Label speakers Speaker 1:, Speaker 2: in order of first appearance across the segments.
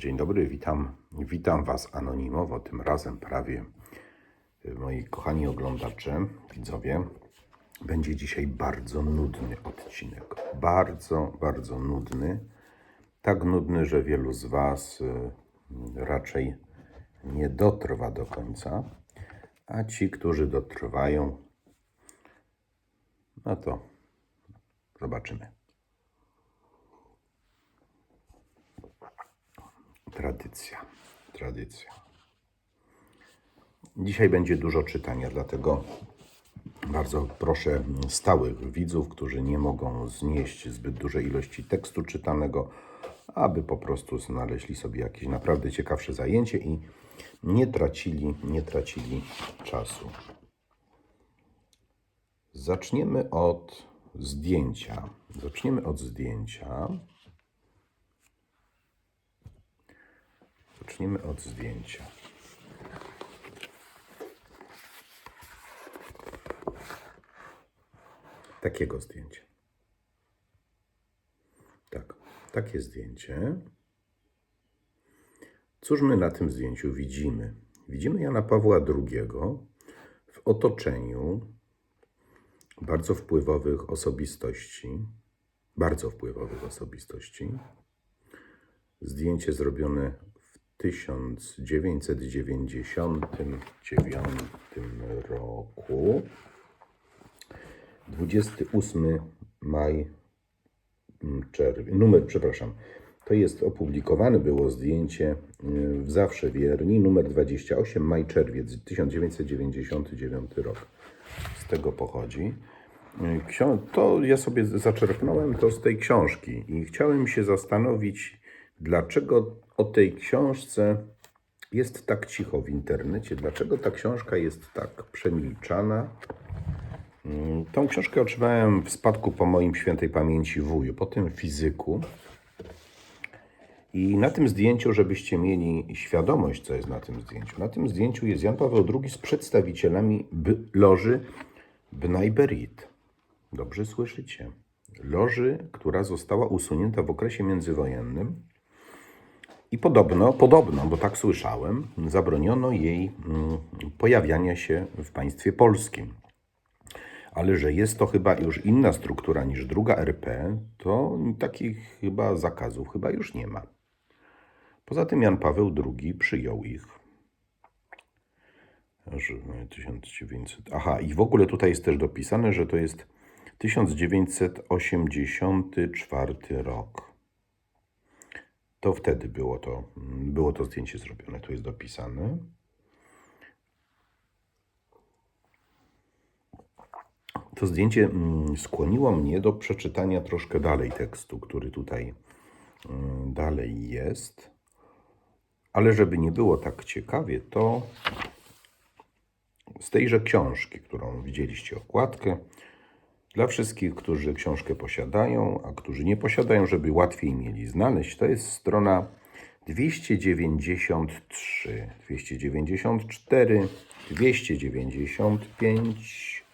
Speaker 1: Dzień dobry, witam, witam Was anonimowo, tym razem prawie y, moi kochani oglądacze, widzowie. Będzie dzisiaj bardzo nudny odcinek. Bardzo, bardzo nudny. Tak nudny, że wielu z Was y, raczej nie dotrwa do końca. A ci, którzy dotrwają, no to zobaczymy. Tradycja, tradycja. Dzisiaj będzie dużo czytania, dlatego bardzo proszę stałych widzów, którzy nie mogą znieść zbyt dużej ilości tekstu czytanego, aby po prostu znaleźli sobie jakieś naprawdę ciekawsze zajęcie i nie tracili, nie tracili czasu. Zaczniemy od zdjęcia. Zaczniemy od zdjęcia. Zacznijmy od zdjęcia. Takiego zdjęcia. Tak, takie zdjęcie. Cóż my na tym zdjęciu widzimy? Widzimy Jana Pawła II w otoczeniu bardzo wpływowych osobistości, bardzo wpływowych osobistości. Zdjęcie zrobione 1999 roku. 28 maj, mm, czerwiec, numer, przepraszam, to jest opublikowane było zdjęcie y, w Zawsze Wierni, numer 28, maj, czerwiec, 1999 rok. Z tego pochodzi. To ja sobie zaczerpnąłem to z tej książki i chciałem się zastanowić, dlaczego o tej książce jest tak cicho w internecie, dlaczego ta książka jest tak przemilczana. Mm, Tą książkę otrzymałem w spadku po moim świętej pamięci wuju, po tym fizyku. I na tym zdjęciu, żebyście mieli świadomość, co jest na tym zdjęciu. Na tym zdjęciu jest Jan Paweł II z przedstawicielami loży Bnajberit. Dobrze słyszycie? Loży, która została usunięta w okresie międzywojennym. I podobno, podobno, bo tak słyszałem, zabroniono jej mm, pojawiania się w państwie polskim. Ale że jest to chyba już inna struktura niż druga RP, to takich chyba zakazów chyba już nie ma. Poza tym Jan Paweł II przyjął ich. Aż, e, 1900. Aha, i w ogóle tutaj jest też dopisane, że to jest 1984 rok. To wtedy było to, było to zdjęcie zrobione, tu jest dopisane. To zdjęcie mm, skłoniło mnie do przeczytania troszkę dalej tekstu, który tutaj mm, dalej jest. Ale żeby nie było tak ciekawie, to z tejże książki, którą widzieliście okładkę, dla wszystkich, którzy książkę posiadają, a którzy nie posiadają, żeby łatwiej mieli znaleźć, to jest strona 293, 294, 295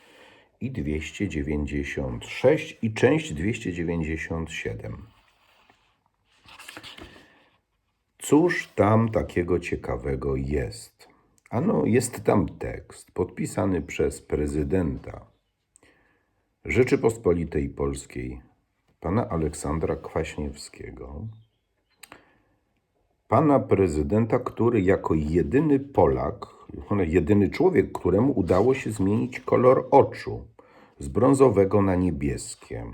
Speaker 1: i 296 i część 297. Cóż tam takiego ciekawego jest? Ano, jest tam tekst podpisany przez prezydenta Rzeczypospolitej Polskiej, pana Aleksandra Kwaśniewskiego, pana prezydenta, który jako jedyny Polak, jedyny człowiek, któremu udało się zmienić kolor oczu z brązowego na niebieskie.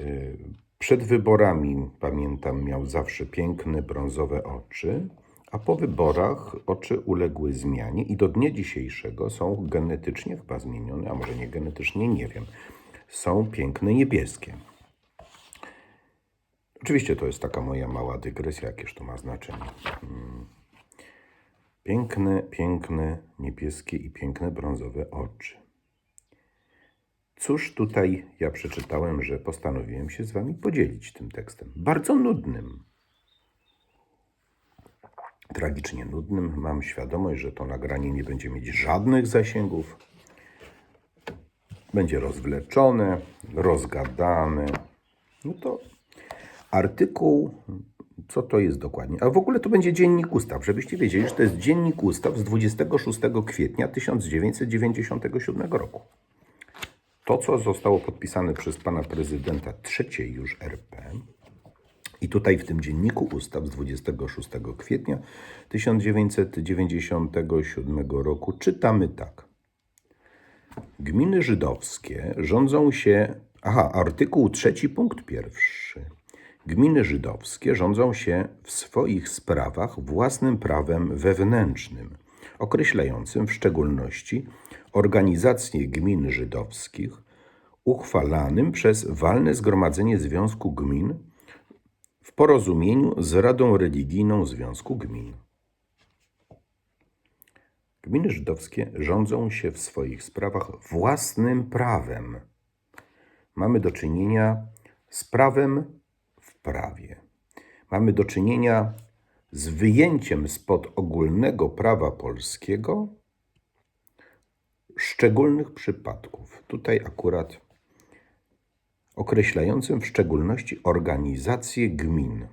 Speaker 1: Y, Przed wyborami, pamiętam, miał zawsze piękne brązowe oczy, a po wyborach oczy uległy zmianie i do dnia dzisiejszego są genetycznie chyba zmienione, a może nie genetycznie, nie wiem. Są piękne niebieskie. Oczywiście to jest taka moja mała dygresja, jakież to ma znaczenie. Mm. Piękne, piękne niebieskie i piękne brązowe oczy. Cóż tutaj ja przeczytałem, że postanowiłem się z wami podzielić tym tekstem. Bardzo nudnym. Tragicznie nudnym. Mam świadomość, że to nagranie nie będzie mieć żadnych zasięgów. Będzie rozwleczone, rozgadane. No to artykuł Co to jest dokładnie? A w ogóle to będzie Dziennik Ustaw, żebyście wiedzieli, że to jest Dziennik Ustaw z 26 kwietnia 1997 roku. To, co zostało podpisane przez pana prezydenta trzeciej już RP, i tutaj w tym dzienniku ustaw z 26 kwietnia 1997 roku czytamy tak. Gminy żydowskie rządzą się. Aha, artykuł trzeci, punkt pierwszy. Gminy żydowskie rządzą się w swoich sprawach własnym prawem wewnętrznym, określającym w szczególności organizację gmin żydowskich, uchwalanym przez walne zgromadzenie Związku Gmin w porozumieniu z Radą Religijną Związku Gmin. Gminy żydowskie rządzą się w swoich sprawach własnym prawem. Mamy do czynienia z prawem w prawie. Mamy do czynienia z wyjęciem spod ogólnego prawa polskiego szczególnych przypadków. Tutaj akurat określającym w szczególności organizację gmin.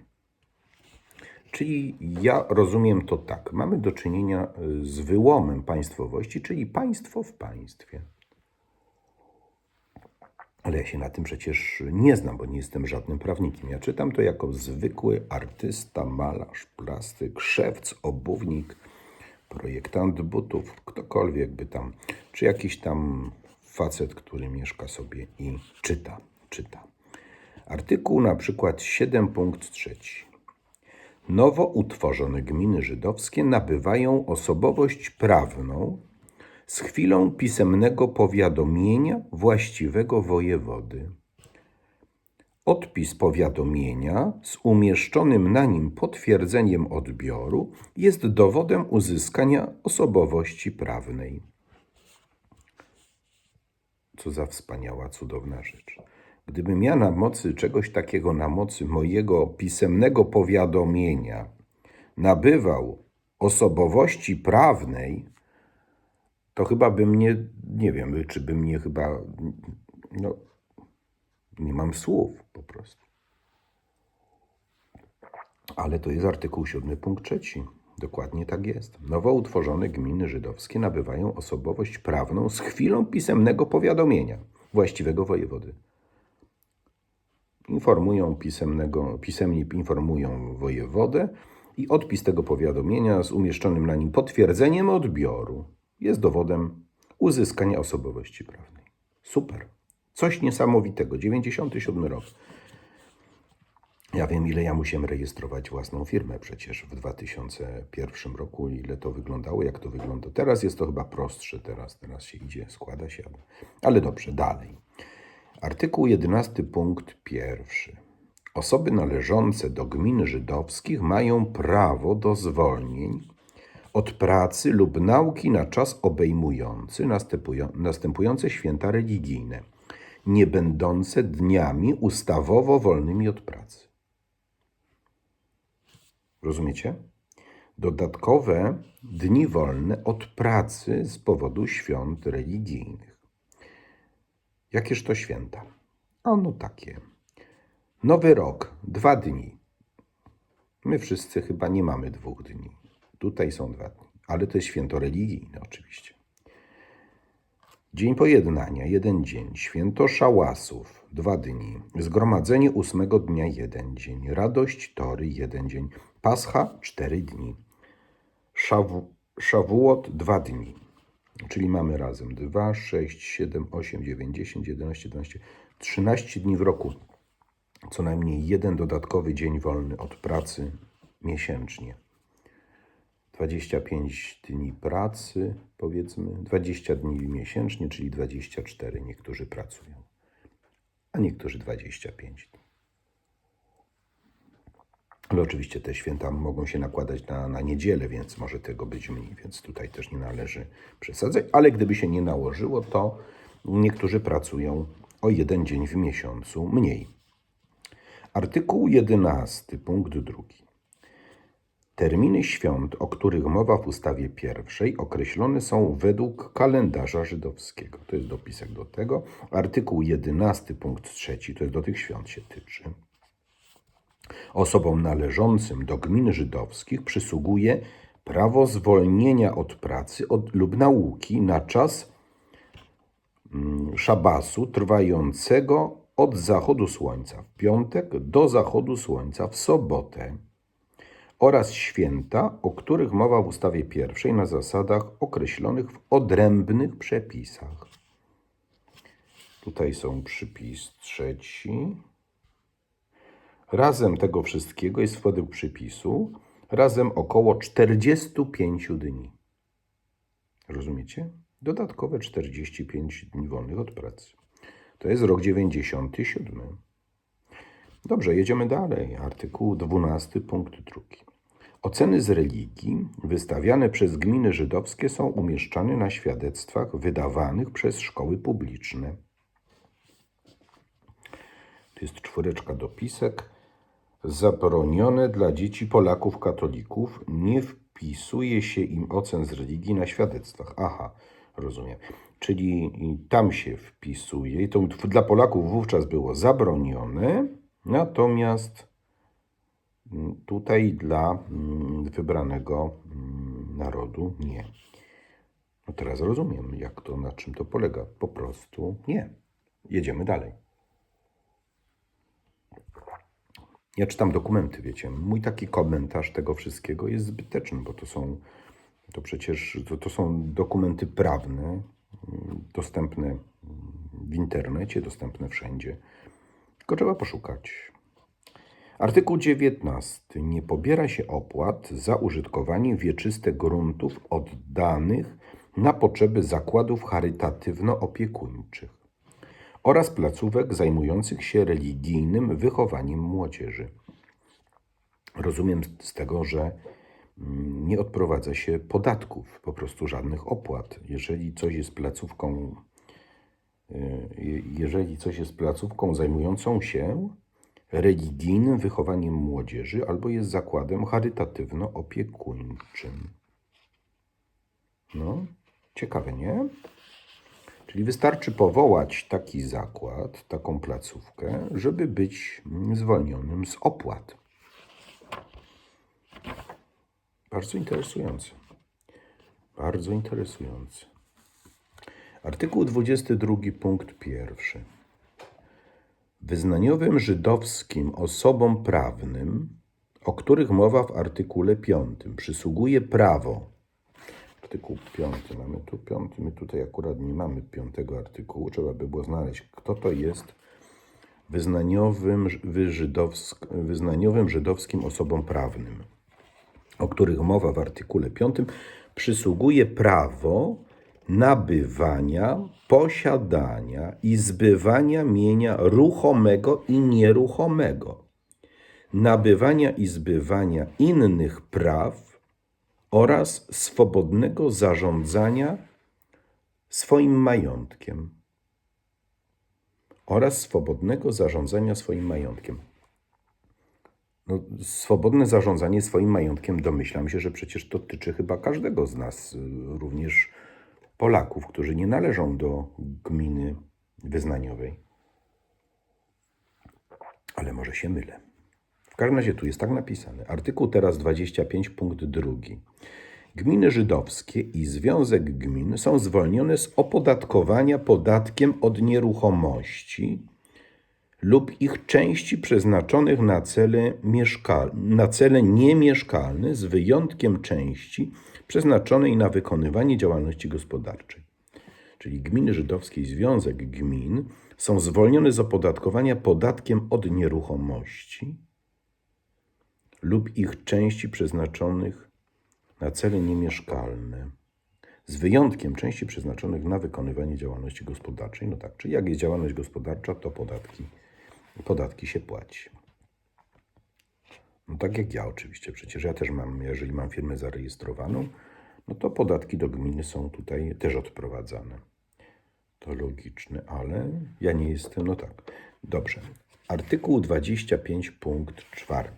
Speaker 1: Czyli ja rozumiem to tak. Mamy do czynienia y, z wyłomem państwowości, czyli państwo w państwie. Ale ja się na tym przecież nie znam, bo nie jestem żadnym prawnikiem. Ja czytam to jako zwykły artysta, malarz, plastyk, szewc, obuwnik, projektant butów, ktokolwiek by tam, czy jakiś tam facet, który mieszka sobie i czyta, czyta. Artykuł na przykład 7 punkt 3. Nowo utworzone gminy żydowskie nabywają osobowość prawną z chwilą pisemnego powiadomienia właściwego wojewody. Odpis powiadomienia z umieszczonym na nim potwierdzeniem odbioru jest dowodem uzyskania osobowości prawnej. Co za wspaniała, cudowna rzecz. Gdybym ja na mocy czegoś takiego, na mocy mojego pisemnego powiadomienia, nabywał osobowości prawnej, to chyba by mnie, nie wiem, czy by mnie chyba, no, nie mam słów po prostu. Ale to jest artykuł 7 punkt 3. Dokładnie tak jest. Nowo utworzone gminy żydowskie nabywają osobowość prawną z chwilą pisemnego powiadomienia właściwego wojewody. Informują pisemnego, pisemnie informują wojewodę i odpis tego powiadomienia z umieszczonym na nim potwierdzeniem odbioru jest dowodem uzyskania osobowości prawnej. Super. Coś niesamowitego. 97 rok. Ja wiem, ile ja musiałem rejestrować własną firmę przecież w 2001 roku, ile to wyglądało, jak to wygląda. Teraz jest to chyba prostsze, teraz, teraz się idzie, składa się. ale- dobrze, dalej. Artykuł 11, punkt pierwszy. Osoby należące do gmin żydowskich mają prawo do zwolnień od pracy lub nauki na czas obejmujący następują- następujące święta religijne, nie będące dniami ustawowo wolnymi od pracy. Rozumiecie? Dodatkowe dni wolne od pracy z powodu świąt religijnych. Jakież to święta? Ano takie. Nowy rok, dwa dni. My wszyscy chyba nie mamy dwóch dni. Tutaj są dwa dni, ale to jest święto religijne oczywiście. Dzień Pojednania, jeden dzień. Święto Szałasów, dwa dni. Zgromadzenie ósmego dnia, jeden dzień. Radość Tory, jeden dzień. Pascha, cztery dni. Szawuot, dwa dni. Czyli mamy razem 2, 6, 7, 8, 9, 10, 11, 12, 13 dni w roku. Co najmniej jeden dodatkowy dzień wolny od pracy miesięcznie. 25 dni pracy, powiedzmy, 20 dni miesięcznie, czyli 24 niektórzy pracują, a niektórzy 25 dni. Ale oczywiście te święta mogą się nakładać na, na niedzielę, więc może tego być mniej, więc tutaj też nie należy przesadzać. Ale gdyby się nie nałożyło, to niektórzy pracują o jeden dzień w miesiącu mniej. Artykuł 11, punkt 2. Terminy świąt, o których mowa w ustawie pierwszej, określone są według kalendarza żydowskiego. To jest dopisek do tego. Artykuł 11, punkt 3, to jest do tych świąt się tyczy. Osobom należącym do gmin żydowskich przysługuje prawo zwolnienia od pracy od, lub nauki na czas mm, szabasu trwającego od zachodu słońca w piątek do zachodu słońca w sobotę oraz święta, o których mowa w ustawie pierwszej na zasadach określonych w odrębnych przepisach. Tutaj są przypis trzeci. Razem tego wszystkiego jest według przypisu razem około 45 dni. Rozumiecie? Dodatkowe 45 dni wolnych od pracy. To jest rok 97. Dobrze, jedziemy dalej. Artykuł 12, punkt 2. Oceny z religii wystawiane przez gminy żydowskie są umieszczane na świadectwach wydawanych przez szkoły publiczne. To jest czwóreczka dopisek. Zabronione dla dzieci Polaków katolików nie wpisuje się im ocen z religii na świadectwach. Aha, rozumiem. Czyli tam się wpisuje i to dla Polaków wówczas było zabronione, natomiast mm, tutaj dla mm, wybranego mm, narodu nie. No teraz rozumiem, jak to, na czym to polega. Po prostu nie. Jedziemy dalej. Ja czytam dokumenty, wiecie. Mój taki komentarz tego wszystkiego jest zbyteczny, bo to są, to przecież to, to są dokumenty prawne, mm, dostępne mm, w internecie, dostępne wszędzie. Tylko trzeba poszukać. Artykuł 19. Nie pobiera się opłat za użytkowanie wieczyste gruntów oddanych na potrzeby zakładów charytatywno-opiekuńczych oraz placówek zajmujących się religijnym wychowaniem młodzieży. Rozumiem z tego, że mm, nie odprowadza się podatków, po prostu żadnych opłat. Jeżeli coś jest placówką, y, jeżeli coś jest placówką zajmującą się religijnym wychowaniem młodzieży albo jest zakładem charytatywno-opiekuńczym. No, ciekawe, nie? Czyli wystarczy powołać taki zakład, taką placówkę, żeby być zwolnionym z opłat. Bardzo interesujące. Bardzo interesujące. Artykuł 22, punkt pierwszy. Wyznaniowym żydowskim osobom prawnym, o których mowa w artykule 5, przysługuje prawo artykuł 5. Mamy tu piąty, my tutaj akurat nie mamy piątego artykułu. Trzeba by było znaleźć, kto to jest wyznaniowym, żydowsk, wyznaniowym żydowskim osobom prawnym, o których mowa w artykule 5, przysługuje prawo nabywania, posiadania i zbywania mienia ruchomego i nieruchomego, nabywania i zbywania innych praw oraz swobodnego zarządzania swoim majątkiem. Oraz swobodnego zarządzania swoim majątkiem. No, swobodne zarządzanie swoim majątkiem, domyślam się, że przecież dotyczy chyba każdego z nas, również Polaków, którzy nie należą do gminy wyznaniowej. Ale może się mylę. Każdym razie tu jest tak napisane. Artykuł teraz 25, punkt drugi. Gminy żydowskie i Związek Gmin są zwolnione z opodatkowania podatkiem od nieruchomości lub ich części przeznaczonych na cele, mieszkal- na cele niemieszkalne, z wyjątkiem części przeznaczonej na wykonywanie działalności gospodarczej. Czyli gminy żydowskie i Związek Gmin są zwolnione z opodatkowania podatkiem od nieruchomości lub ich części przeznaczonych na cele niemieszkalne, z wyjątkiem części przeznaczonych na wykonywanie działalności gospodarczej. No tak, czyli jak jest działalność gospodarcza, to podatki, podatki się płaci. No tak jak ja oczywiście, przecież ja też mam, jeżeli mam firmę zarejestrowaną, no to podatki do gminy są tutaj też odprowadzane. To logiczne, ale ja nie jestem, no tak. Dobrze. Artykuł 25, punkt 4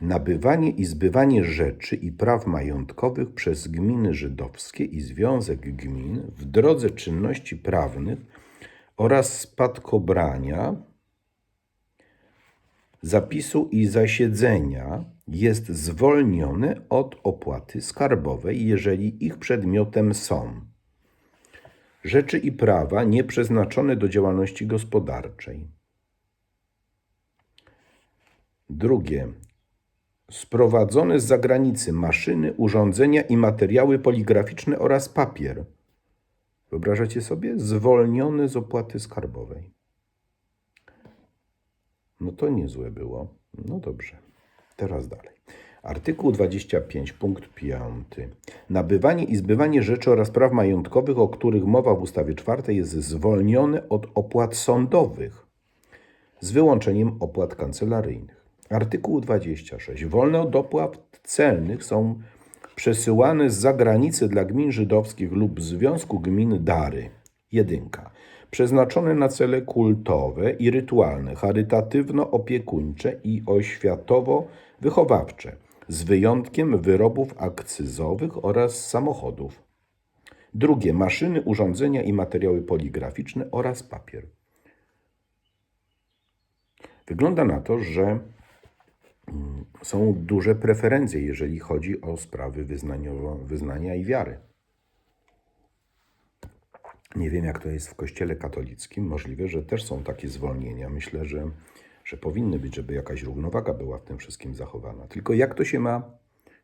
Speaker 1: nabywanie i zbywanie rzeczy i praw majątkowych przez gminy żydowskie i Związek Gmin w drodze czynności prawnych oraz spadkobrania zapisu i zasiedzenia jest zwolniony od opłaty skarbowej, jeżeli ich przedmiotem są rzeczy i prawa nieprzeznaczone do działalności gospodarczej. Drugie. Sprowadzone z zagranicy maszyny, urządzenia i materiały poligraficzne oraz papier. Wyobrażacie sobie? Zwolnione z opłaty skarbowej. No to niezłe było. No dobrze. Teraz dalej. Artykuł 25, punkt 5. Nabywanie i zbywanie rzeczy oraz praw majątkowych, o których mowa w ustawie czwartej, jest zwolnione od opłat sądowych, z wyłączeniem opłat kancelaryjnych. Artykuł 26. Wolne od opłat celnych są przesyłane z zagranicy dla gmin żydowskich lub Związku Gmin dary. Jedynka. Przeznaczone na cele kultowe i rytualne, charytatywno-opiekuńcze i oświatowo-wychowawcze, z wyjątkiem wyrobów akcyzowych oraz samochodów. Drugie. Maszyny, urządzenia i materiały poligraficzne oraz papier. Wygląda na to, że są duże preferencje, jeżeli chodzi o sprawy wyznania i wiary. Nie wiem, jak to jest w Kościele katolickim. Możliwe, że też są takie zwolnienia. Myślę, że, że powinny być, żeby jakaś równowaga była w tym wszystkim zachowana. Tylko jak to się ma,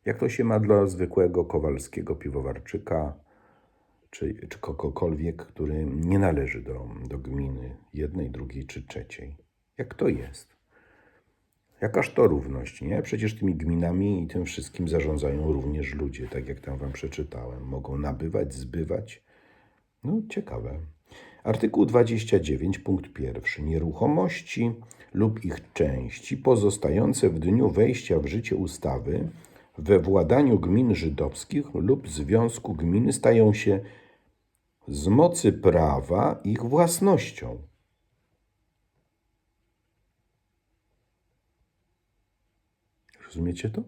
Speaker 1: jak to się ma dla zwykłego kowalskiego piwowarczyka, czy, czy kogokolwiek, który nie należy do, do gminy jednej, drugiej czy trzeciej? Jak to jest? Jakaż to równość, nie? Przecież tymi gminami i tym wszystkim zarządzają również ludzie, tak jak tam wam przeczytałem. Mogą nabywać, zbywać. No, ciekawe. Artykuł 29, punkt pierwszy. Nieruchomości lub ich części pozostające w dniu wejścia w życie ustawy we władaniu gmin żydowskich lub związku gminy stają się z mocy prawa ich własnością. Rozumiecie to?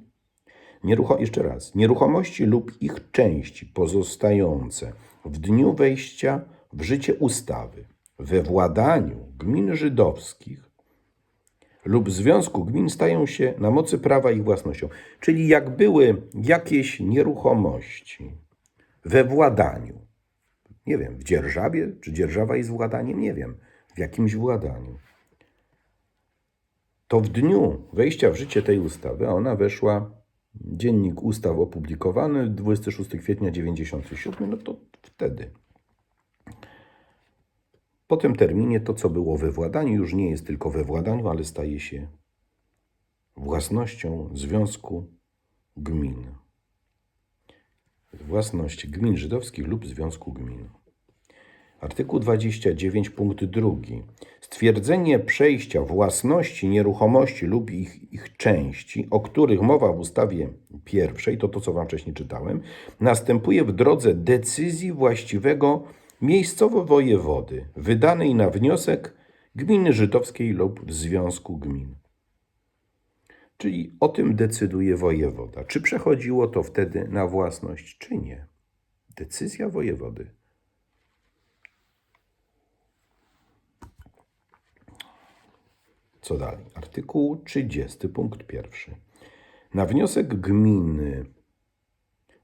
Speaker 1: Nierucho- jeszcze raz. Nieruchomości lub ich części pozostające w dniu wejścia w życie ustawy we władaniu gmin żydowskich lub związku gmin stają się na mocy prawa ich własnością. Czyli jak były jakieś nieruchomości we władaniu, nie wiem, w dzierżawie, czy dzierżawa jest władaniem, nie wiem, w jakimś władaniu, to w dniu wejścia w życie tej ustawy, a ona weszła, dziennik ustaw opublikowany 26 kwietnia 97, no to wtedy. Po tym terminie to, co było we władaniu, już nie jest tylko we władaniu, ale staje się własnością Związku Gmin. Własność gmin żydowskich lub Związku Gmin. Artykuł 29, punkt 2. Stwierdzenie przejścia własności nieruchomości lub ich, ich części, o których mowa w ustawie pierwszej, to to, co Wam wcześniej czytałem, następuje w drodze decyzji właściwego miejscowo wojewody, wydanej na wniosek gminy żydowskiej lub związku gmin. Czyli o tym decyduje wojewoda. Czy przechodziło to wtedy na własność, czy nie? Decyzja wojewody. Co dalej? Artykuł 30, punkt pierwszy. Na wniosek gminy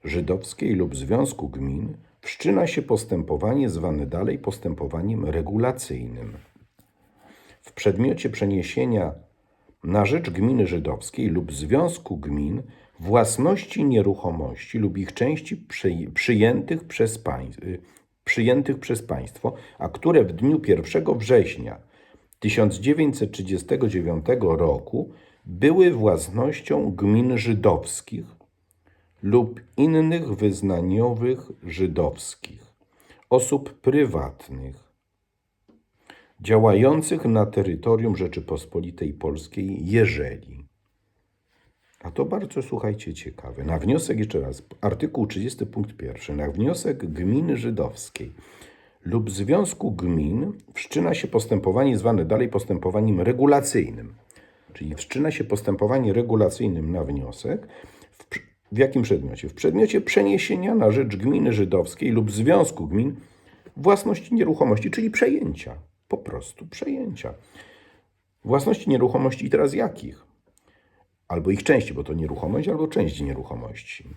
Speaker 1: żydowskiej lub związku gmin wszczyna się postępowanie zwane dalej postępowaniem regulacyjnym. W przedmiocie przeniesienia na rzecz gminy żydowskiej lub związku gmin własności nieruchomości lub ich części przy, przyjętych, przez państw, przyjętych przez państwo, a które w dniu 1 września 1939 roku były własnością gmin żydowskich lub innych wyznaniowych żydowskich, osób prywatnych działających na terytorium Rzeczypospolitej Polskiej, jeżeli. A to bardzo, słuchajcie, ciekawe. Na wniosek, jeszcze raz, artykuł 30, punkt 1. Na wniosek gminy żydowskiej lub związku gmin wszczyna się postępowanie zwane dalej postępowaniem regulacyjnym. Czyli wszczyna się postępowanie regulacyjnym na wniosek. W, w jakim przedmiocie? W przedmiocie przeniesienia na rzecz gminy żydowskiej lub związku gmin własności nieruchomości, czyli przejęcia. Po prostu przejęcia. Własności nieruchomości i teraz jakich? Albo ich części, bo to nieruchomość, albo część nieruchomości.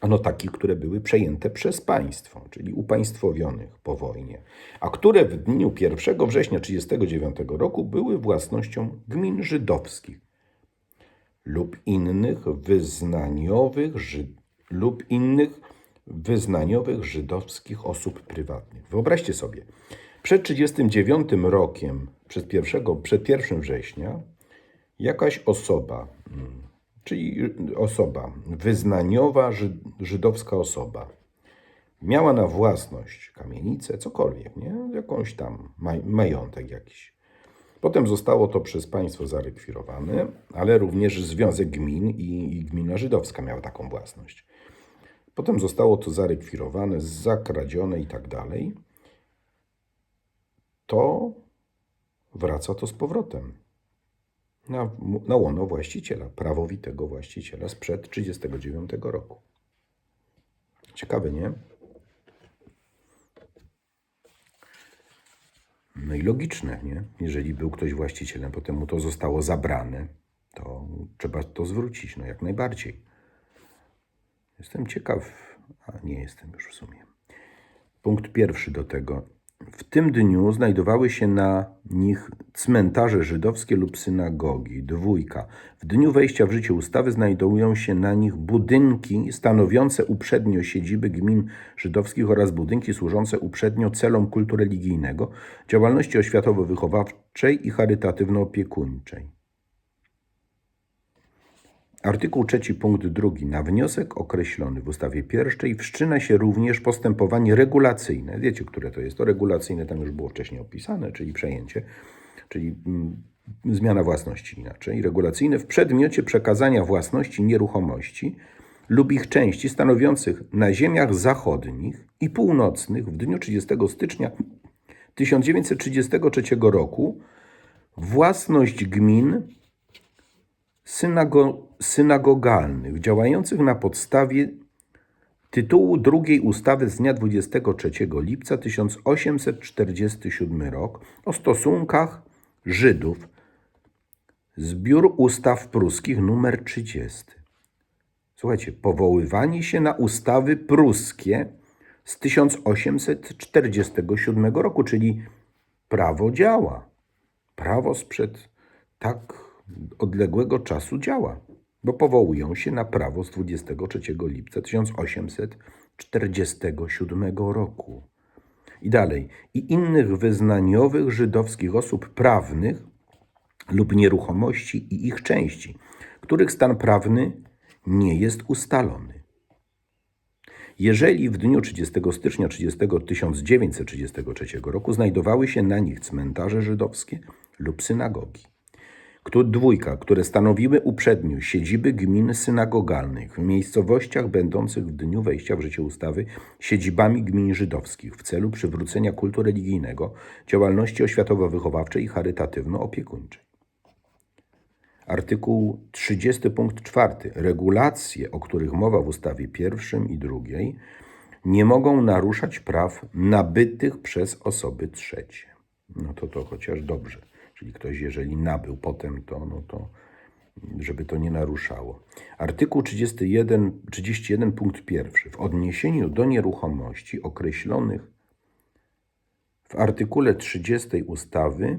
Speaker 1: Ano takich, które były przejęte przez państwo, czyli upaństwowionych po wojnie, a które w dniu 1 września 1939 roku były własnością gmin żydowskich lub innych wyznaniowych, lub innych wyznaniowych żydowskich osób prywatnych. Wyobraźcie sobie, przed 1939 rokiem, przed, pierwszego, przed 1 września, jakaś osoba, mm, czyli osoba wyznaniowa, ży- żydowska osoba, miała na własność kamienicę, cokolwiek, nie? Jakąś tam maj, majątek jakiś. Potem zostało to przez państwo zarekwirowane, ale również Związek Gmin i, i Gmina Żydowska miała taką własność. Potem zostało to zarekwirowane, zakradzione i tak dalej. To wraca to z powrotem na, na łono właściciela, prawowitego właściciela sprzed 1939 roku. Ciekawe, nie? No i logiczne, nie? Jeżeli był ktoś właścicielem, potem mu to zostało zabrane, to trzeba to zwrócić, no jak najbardziej. Jestem ciekaw, a nie jestem już w sumie. Punkt pierwszy do tego. W tym dniu znajdowały się na nich cmentarze żydowskie lub synagogi. Dwójka. W dniu wejścia w życie ustawy znajdują się na nich budynki stanowiące uprzednio siedziby gmin żydowskich oraz budynki służące uprzednio celom kultu religijnego, działalności oświatowo-wychowawczej i charytatywno-opiekuńczej. Artykuł trzeci punkt drugi. Na wniosek określony w ustawie pierwszej wszczyna się również postępowanie regulacyjne. Wiecie, które to jest? To regulacyjne tam już było wcześniej opisane, czyli przejęcie, czyli mm, zmiana własności inaczej. Regulacyjne w przedmiocie przekazania własności nieruchomości lub ich części stanowiących na ziemiach zachodnich i północnych w dniu 30 stycznia 1933 roku własność gmin synago, synagogalnych działających na podstawie tytułu drugiej ustawy z dnia 23 lipca 1847 rok o stosunkach Żydów. Zbiór ustaw pruskich numer 30. Słuchajcie, powoływanie się na ustawy pruskie z 1847 roku, czyli prawo działa. Prawo sprzed tak odległego czasu działa, bo powołują się na prawo z 23 lipca 1847 roku. I dalej, i innych wyznaniowych żydowskich osób prawnych lub nieruchomości i ich części, których stan prawny nie jest ustalony. Jeżeli w dniu 30 stycznia 30 1933 roku znajdowały się na nich cmentarze żydowskie lub synagogi, dwójka, które stanowiły uprzednio siedziby gmin synagogalnych w miejscowościach będących w dniu wejścia w życie ustawy siedzibami gmin żydowskich w celu przywrócenia kultu religijnego, działalności oświatowo-wychowawczej i charytatywno-opiekuńczej. Artykuł 30 punkt 4. Regulacje, o których mowa w ustawie pierwszym i drugiej, nie mogą naruszać praw nabytych przez osoby trzecie. No to to chociaż dobrze. Czyli ktoś, jeżeli nabył potem to, no to żeby to nie naruszało. Artykuł 31, 31 punkt 1. W odniesieniu do nieruchomości określonych w artykule 30 ustawy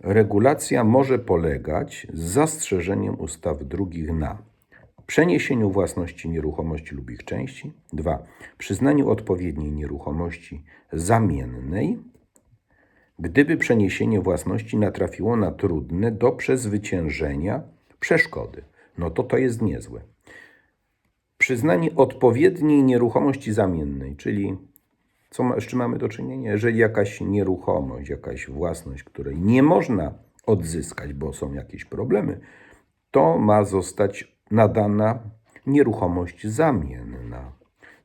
Speaker 1: regulacja może polegać z zastrzeżeniem ustaw drugich na przeniesieniu własności nieruchomości lub ich części, 2. przyznaniu odpowiedniej nieruchomości zamiennej, gdyby przeniesienie własności natrafiło na trudne do przezwyciężenia przeszkody. No to to jest niezłe. Przyznanie odpowiedniej nieruchomości zamiennej, czyli co ma, z czym mamy do czynienia? Jeżeli jakaś nieruchomość, jakaś własność, której nie można odzyskać, bo są jakieś problemy, to ma zostać nadana nieruchomość zamienna.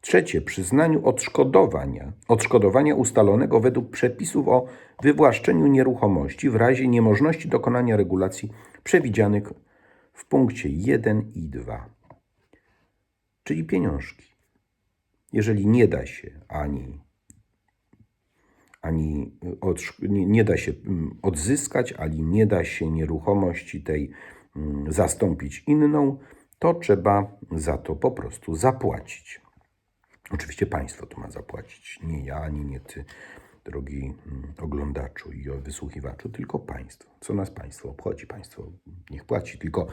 Speaker 1: Trzecie, przyznaniu odszkodowania, odszkodowania ustalonego według przepisów o wywłaszczeniu nieruchomości w razie niemożności dokonania regulacji przewidzianych w punkcie 1 i 2, czyli pieniążki. Jeżeli nie da się ani ani nie, nie da się mm, odzyskać, ani nie da się nieruchomości tej mm, zastąpić inną, to trzeba za to po prostu zapłacić. Oczywiście państwo to ma zapłacić, nie ja, ani nie ty, drogi mm, oglądaczu i wysłuchiwaczu, tylko państwo. Co nas państwo obchodzi? Państwo niech płaci. Tylko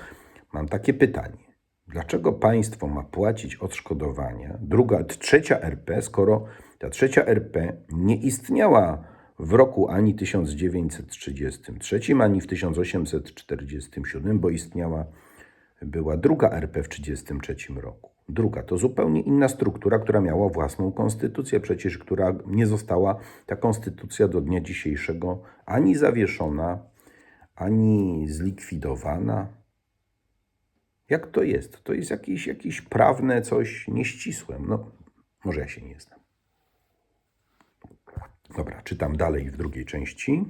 Speaker 1: mam takie pytanie. Dlaczego państwo ma płacić odszkodowania, druga, trzecia RP, skoro ta trzecia RP nie istniała w roku ani 1933, ani w 1847, bo istniała była druga RP w 1933 roku. Druga to zupełnie inna struktura, która miała własną konstytucję, przecież która nie została ta konstytucja do dnia dzisiejszego ani zawieszona, ani zlikwidowana. Jak to jest? To jest jakieś, jakieś prawne coś nieścisłe. No, może ja się nie znam. Dobra, czytam dalej w drugiej części.